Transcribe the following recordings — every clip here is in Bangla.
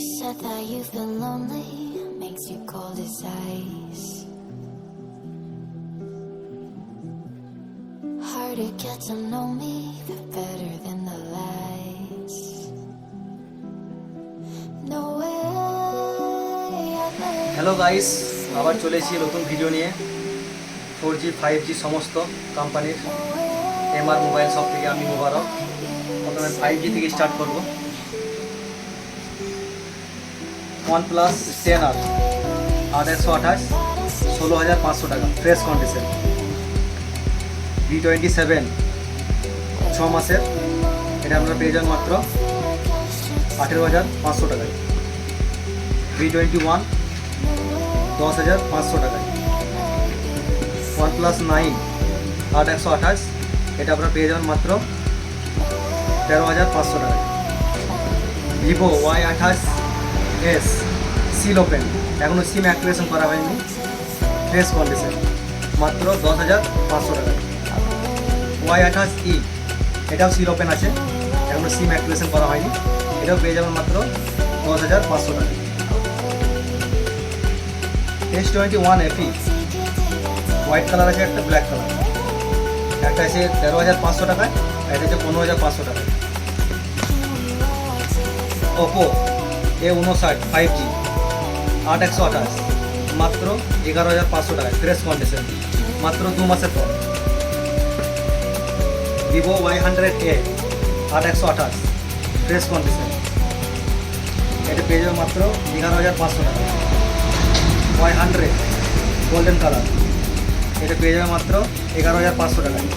said that you've been lonely, makes you cold as ice. Hard to get to know me, but better than the lies. No way hello guys আবার চলে এসেছি নতুন ভিডিও নিয়ে ফোর জি ফাইভ জি সমস্ত কোম্পানির এমআর মোবাইল শপ থেকে আমি মোবারক প্রথমে ফাইভ জি থেকে স্টার্ট করব ওয়ান প্লাস টেন আর একশো আঠাশ, ষোলো হাজার পাঁচশো টাকা fresh condition V twenty seven ছ মাসের, এটা আমরা পেয়ে যান মাত্র আঠেরো হাজার পাঁচশো টাকায়। ভি টোয়েন্টি ওয়ান দশ হাজার পাঁচশো টাকায়। ওয়ান প্লাস নাইন আট একশো আঠাশ, এটা আপনারা পেয়ে যাবেন মাত্র তেরো হাজার পাঁচশো টাকায়। ভিভো ওয়াই আঠাশ এস সিল ওপেন এখনও সিম অ্যাক্টিভেশন করা হয়নি। ফ্রেশ কন্ডিশন মাত্র দশ হাজার পাঁচশো টাকা। ওয়াই আঠাশ ই এটাও সিল ওপেন আছে। এখনও সিম অ্যাক্টিভেশন করা হয়নি। এটাও পেয়ে যাবেন মাত্র দশ হাজার পাঁচশো টাকা। S twenty one AP white colour আছে, একটা ব্ল্যাক কালার একটা আছে তেরো হাজার পাঁচশো টাকায় একটা হচ্ছে পনেরো হাজার পাঁচশো টাকায়। ওপো এ উনষাট ফাইভ জি আট একশো আঠাশ, মাত্র এগারো হাজার পাঁচশো টাকায় ফ্রেশ কন্ডিশন মাত্র দু মাসের পর। ভিভো ওয়াই হান্ড্রেড এ আট একশো আঠাশ ফ্রেশ কন্ডিশন এটা পেয়ে যাবে মাত্র এগারো হাজার পাঁচশো টাকা ওয়াই হান্ড্রেড গোল্ডেন কালার এটা পেয়ে যাবে মাত্র এগারো হাজার পাঁচশো টাকায়।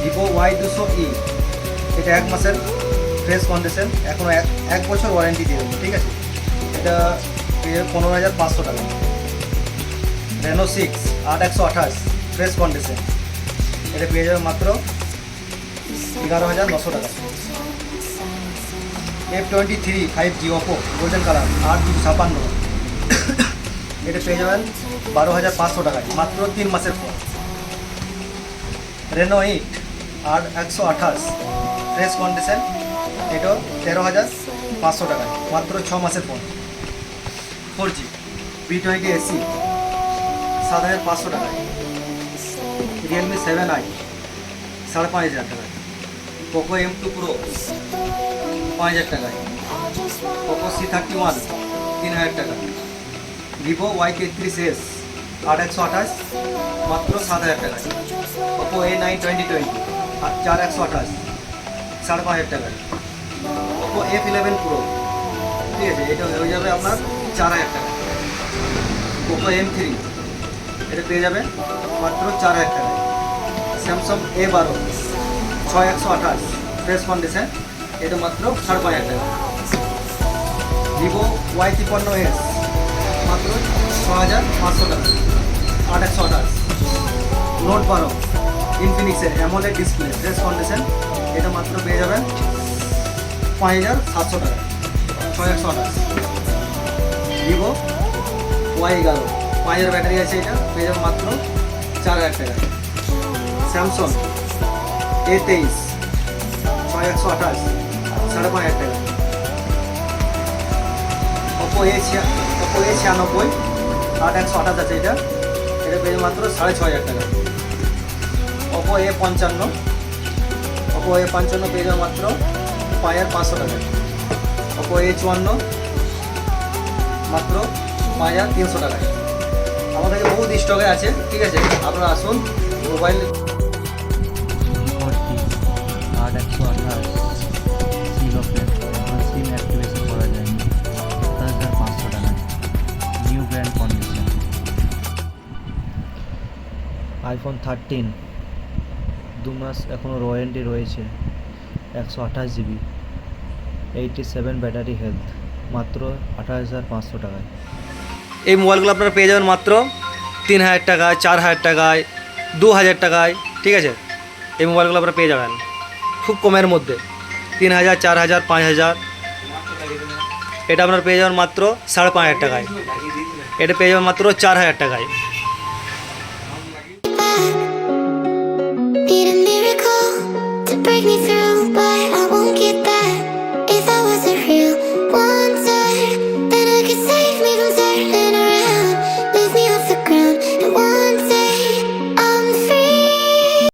ভিভো ওয়াই দুশো ই এটা এক মাসের ফ্রেশ কন্ডিশন এখনও এক এক বছর ওয়ারেন্টি দিয়ে দেবো, ঠিক আছে? এটা পনেরো হাজার পাঁচশো টাকা। রেনো সিক্স আট একশো আঠাশ ফ্রেশ কন্ডিশন এটা পেয়ে যাবে মাত্র এগারো হাজার নশো টাকা। F twenty three five G Oppo golden colour আট দুশো ছাপান্ন। এটা পেয়ে যাবেন বারো হাজার পাঁচশো টাকায়, মাত্র তিন মাসের পর। রেনো এইট আট একশো আঠাশ ফ্রেশ কন্ডিশন এটাও তেরো হাজার পাঁচশো টাকা, মাত্র ছ মাসের পর। Four G B twenty AC সাত হাজার পাঁচশো টাকা। রিয়েলমি সেভেন আই সাড়ে পাঁচ হাজার টাকা। পোকো এম টু প্রো পাঁচ হাজার টাকায় পোকো সি থার্টি ওয়ান তিন হাজার টাকা। ভিভো ওয়াই তেত্রিশ এস আট একশো আঠাশ, মাত্র সাত হাজার টাকায় Oppo A nine twenty twenty আর চার একশো আঠাশ, সাড়ে পাঁচ হাজার ওপো এফ ইলেভেন প্রো ঠিক আছে, এটা হয়ে যাবে আপনার চার হাজার টাকা। ওপো এম থ্রি এটা পেয়ে যাবে মাত্র চার হাজার টাকা স্যামসাং এ বারো ছয় একশো আঠাশ ফ্রেশ কন্ডিশন এটা মাত্র সাড়ে পাঁচ হাজার টাকা। ভিভো ওয়াই তিপ্পান্ন এস মাত্র ছ হাজার পাঁচশো টাকা, আট একশো আঠাশ। নোট বারো ইনফিনিক্সের অ্যামোলেড ডিসপ্লে ফ্রেশ কন্ডিশন এটা মাত্র পেয়ে যাবেন পাঁচ হাজার সাতশো টাকা। ছয় একশো আঠাশ। ভিভো ওয়াই এগারো পাঁচ হাজার ব্যাটারি আছে এটা পেয়ে মাত্র চার হাজার টাকা। স্যামসং এ তেইশ, ছয় একশো আঠাশ, সাড়ে পাঁচ হাজার টাকা। Oppo A Siya Oppo A ছিয়ানব্বই, আট একশো আঠাশ আছে এটা। এটা পেয়ে মাত্র সাড়ে ছ হাজার টাকা। ওপো এ পঞ্চান্ন ওপো এ পঞ্চান্ন পেয়ে মাত্র হাজার পাঁচশো টাকা। ওপো এ চুয়ান্ন মাত্র পাঁচ হাজার তিনশো টাকায় আমার কাছে বহুত স্টকে আছে, ঠিক আছে? আপনারা আসুন মোবাইল আট একশো আঠাশ সিল সিম অ্যাক্টিভেশন করা যায়নি সাত হাজার পাঁচশো টাকায় নিউ ব্র্যান্ড আইফোন থার্টিন দু মাস এখনও ওয়ারেন্টি রয়েছে, একশো আঠাশ GB eighty seven battery health মাত্র আঠাশ হাজার পাঁচশো টাকায়। এই মোবাইলগুলো আপনারা পেয়ে যাবেন মাত্র তিন হাজার টাকায়, চার হাজার টাকায়, দু হাজার টাকায়, ঠিক আছে? এই মোবাইলগুলো আপনারা পেয়ে যাবেন। খুব কমের মধ্যে, তিন হাজার, চার হাজার, পাঁচ হাজার। এটা আপনারা পেয়ে যাবেন মাত্র সাড়ে পাঁচ হাজার টাকায়। এটা পেয়ে যাবেন মাত্র চার হাজার টাকায়।